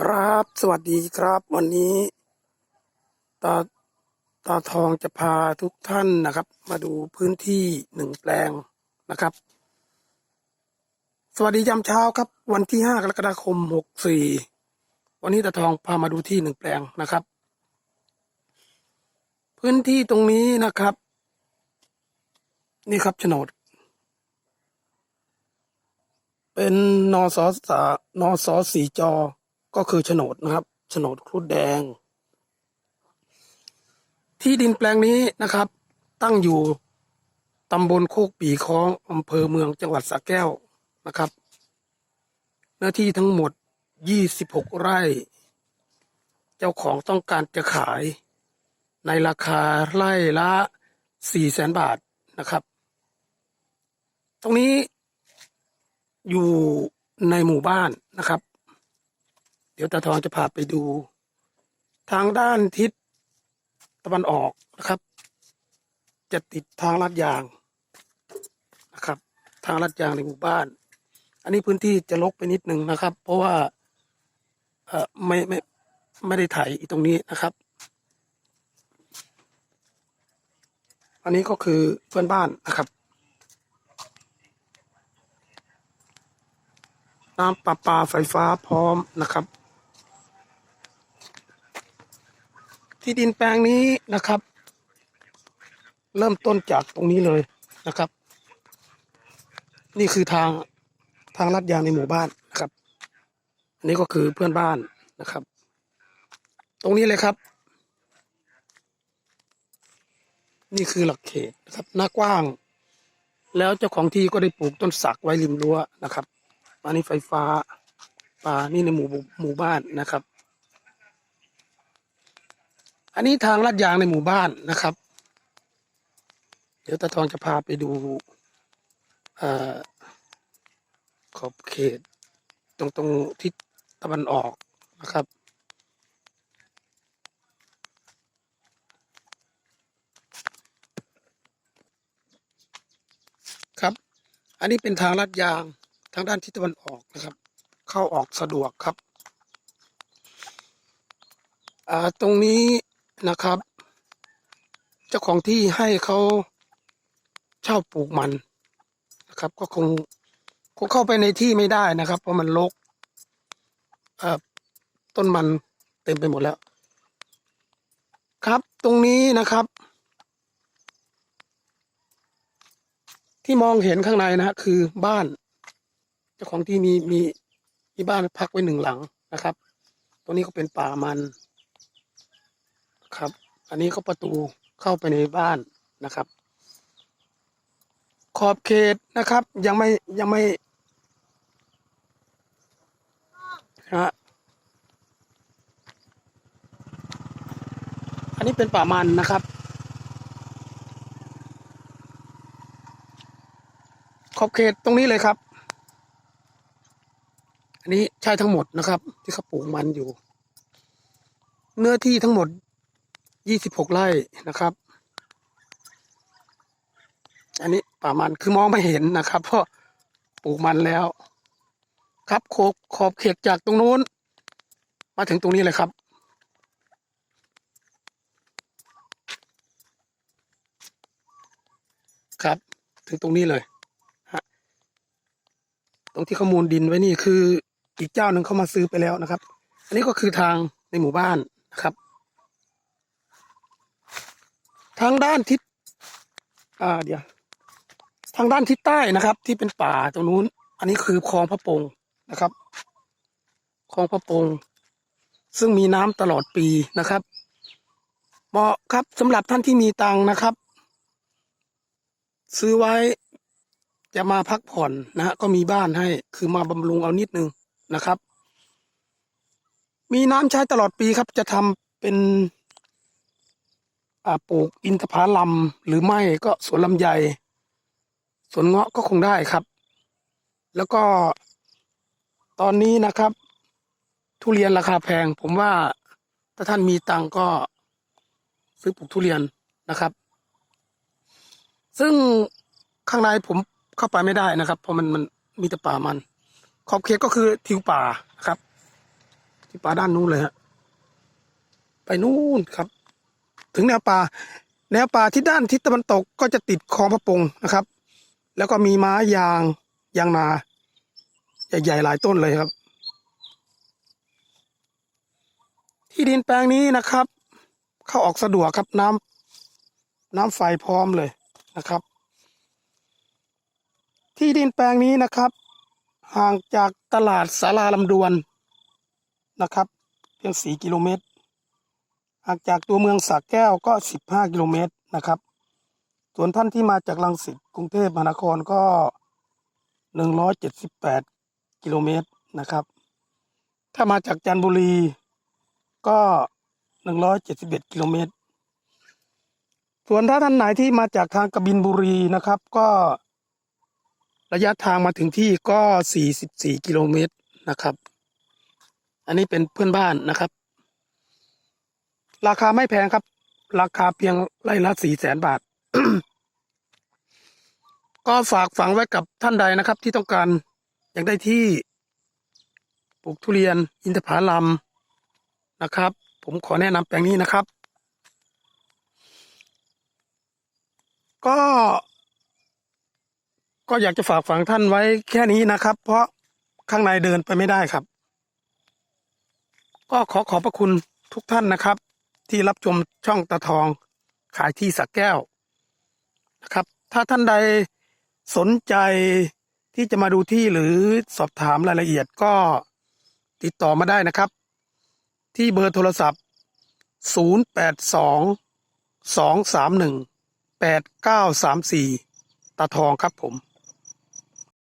ครับ สวัสดีครับ วันนี้ตาตาทองจะพาทุกท่านนะครับ มาดูพื้นที่หนึ่งแปลงนะครับ สวัสดียามเช้าครับ วันที่ห้ากรกฎาคมหกสี่วันนี้ตาทองพามาดูที่หนึ่งแปลงนะครับ พื้นที่ตรงนี้นะครับ นี่ครับโฉนดเป็นนอสอสานอสอสีจอ ก็คือโฉนดนะครับโฉนดครุฑแดง ที่ดินแปลงนี้นะครับ ตั้งอยู่ตำบลโคกปีคองอำเภอเมืองจังหวัดสระแก้วนะครับ เนื้อที่ทั้งหมด 26 ไร่ เจ้าของต้องการจะขาย ในราคาไร่ละ4 0 0แสนบาทนะครับ ตรงนี้อยู่ในหมู่บ้านนะครับ เดี๋ยวตาทองจะพาไปดู ทางด้านทิศตะวันออกนะครับ จะติดทางลาดยางนะครับ ทางลาดยางในหมู่บ้าน อันนี้พื้นที่จะลกไปนิดหนึ่งนะครับ เพราะว่าเอ่อไม่ไม่ไม่ได้ไถตรงนี้นะครับ อันนี้ก็คือเพื่อนบ้านนะครับน้ำประปาไฟฟ้าพร้อมนะครับ ที่ดินแปลงนี้นะครับ เริ่มต้นจากตรงนี้เลยนะครับ นี่คือทางทางลัดยางในหมู่บ้านนะครับ อันนี้ก็คือเพื่อนบ้านนะครับ ตรงนี้เลยครับ นี่คือหลักเขตนะครับหน้ากว้าง แล้วเจ้าของที่ก็ได้ปลูกต้นสักไว้ริมรั้วนะครับอันนี้ไฟฟ้าป่านี่ในหมู่หมู่บ้านนะครับ อันนี้ทางลาดยางในหมู่บ้านนะครับ เดี๋ยวตาทองจะพาไปดูอขอบเขต ตรงตรงทิศตะวันออกนะครับ ครับ อันนี้เป็นทางลาดยางทางด้านทิศตะวันออกนะครับ เข้าออกสะดวกครับ ตรงนี้ นะครับ เจ้าของที่ให้เขาเช่าปลูกมันนะครับ ก็คงคงเข้าไปในที่ไม่ได้นะครับ เพราะมันรกต้นมันเต็มไปหมดแล้ว ครับตรงนี้นะครับ ที่มองเห็นข้างในนะฮะคือบ้านเจ้าของที่มีมีมีบ้านพักไว้หนึ่งหลังนะครับ ตรงนี้ก็เป็นป่ามัน ครับ อันนี้ก็ประตูเข้าไปในบ้านนะครับ ขอบเขตนะครับ ยังไม่ยังไม่ฮะอันนี้เป็นป่ามันนะครับ ขอบเขตตรงนี้เลยครับ อันนี้ใช่ทั้งหมดนะครับ ที่เขาปลูกมันอยู่ เนื้อที่ทั้งหมด 26ไร่นะครับ อันนี้ป่ามันคือมองไม่เห็นนะครับ เพราะปลูกมันแล้ว ครับขอบขอบเขตจากตรงนู้น มาถึงตรงนี้เลยครับ ครับ ถึงตรงนี้เลยตรงที่ข้อมูลดินไว้นี่คืออีกเจ้าหนึ่งเข้ามาซื้อไปแล้วนะครับ อันนี้ก็คือทางในหมู่บ้านนะครับ ทางด้านทิศอ่าเดี๋ยวทางด้านทิศใต้นะครับ ที่เป็นป่าตรงนู้น อันนี้คือคลองพระปงนะครับคลองพระปงซึ่งมีน้ำตลอดปีนะครับเหมาะครับสำหรับท่านที่มีตังนะครับ ซื้อไว้จะมาพักผ่อนนะฮะก็มีบ้านให้ คือมาบำรุงเอานิดนึงนะครับ มีน้ำใช้ตลอดปีครับ จะทำเป็น ปลูกอินทผลัมหรือไม่ก็สวนลำไยสวนเงาะก็คงได้ครับ แล้วก็ตอนนี้นะครับ ทุเรียนราคาแพง ผมว่าถ้าท่านมีตังก็ซื้อปลูกทุเรียนนะครับ ซึ่งข้างในผมเข้าไปไม่ได้นะครับ เพราะมันมันมีแต่ป่ามันขอบเขตก็คือทิวป่านะครับทที่ป่าด้านนู้นเลยฮะไปนู่นครับ ถึงแนวป่า แนวป่าที่ด้านทิศตะวันตกก็จะติดคลองพระปงนะครับ แล้วก็มีไม้ยางยางนาใหญ่ๆหลายต้นเลยครับ ที่ดินแปลงนี้นะครับ เข้าออกสะดวกครับน้ำน้ำไฟพร้อมเลยนะครับ ที่ดินแปลงนี้นะครับ ห่างจากตลาดสาราลำดวนนะครับเพียงสี่กิโลเมตร ห่างจากตัวเมืองสระแก้วก็สิบห้ากิโลเมตรนะครับ ส่วนท่านที่มาจากลังสิตกรุงเทพมหานครก็หนึ่งร้อยเจ็ดสิบแปดกิโลเมตรนะครับ ถ้ามาจากจันทบุรีก็หนึ่งร้อยเจ็ดสิบเอ็ดกิโลเมตร ส่วนถ้าท่านไหนที่มาจากทางกบินบุรีนะครับ ก็ ระยะทางมาถึงที่ก็สี่สิบสี่กิโลเมตรนะครับ อันนี้เป็นเพื่อนบ้านนะครับ ราคาไม่แพงครับ ราคาเพียงไร่ละสี่แสนบาท ก็ฝากฝังไว้กับท่านใดนะครับ ที่ต้องการอยากได้ที่ปลูกทุเรียนอินทผลัมนะครับ ผมขอแนะนำแปลงนี้นะครับ ก็ ก็อยากจะฝากฝังท่านไว้แค่นี้นะครับ เพราะข้างในเดินไปไม่ได้ครับ ก็ขอขอบพระคุณทุกท่านนะครับ ที่รับชมช่องตาทองขายที่สักแก้วนะครับ ถ้าท่านใดสนใจที่จะมาดูที่หรือสอบถามรายละเอียดก็ติดต่อมาได้นะครับ ที่เบอร์โทรศัพท์ 082 231 8934 ตาทองครับผม